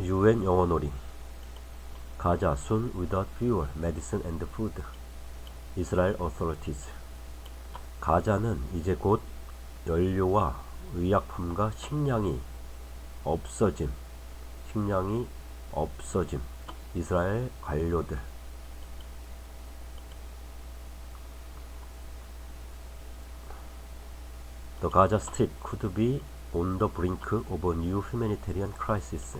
UN 영어놀이 가자 soon without fuel, medicine and food. 이스라엘 authorities 가자는 이제 곧 연료와 의약품과 식량이 없어짐. 식량이 없어짐. 이스라엘 관료들 The Gaza Strip could be on the brink of a new humanitarian crisis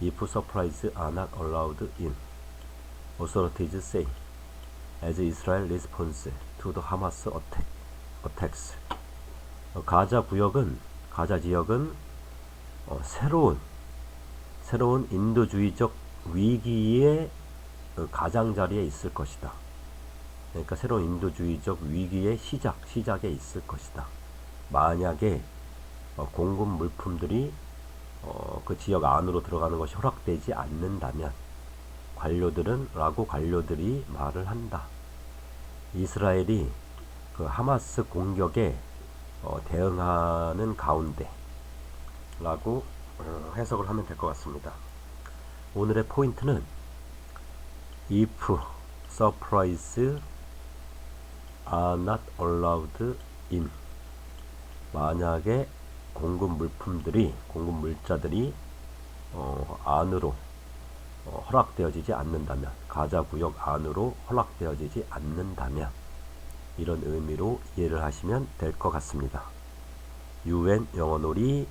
if supplies are not allowed in, authorities say, as Israel responds to the Hamas attack, attacks. 어, 가자 구역은 가자 지역은 어, 새로운 새로운 인도주의적 위기의 어, 가장자리에 있을 것이다. 그러니까 새로운 인도주의적 위기의 시작 시작에 있을 것이다. 만약에 어, 공급 물품들이 어, 그 지역 안으로 들어가는 것이 허락되지 않는다면 관료들은 라고 관료들이 말을 한다. 이스라엘이 그 하마스 공격에 어, 대응하는 가운데 라고 어, 해석을 하면 될 것 같습니다. 오늘의 포인트는 if supplies are not allowed in 만약에 공급 물품들이 공급 물자들이 어, 안으로 어, 허락되어지지 않는다면 가자 구역 안으로 허락되어지지 않는다면 이런 의미로 이해를 하시면 될 것 같습니다. UN 영어놀이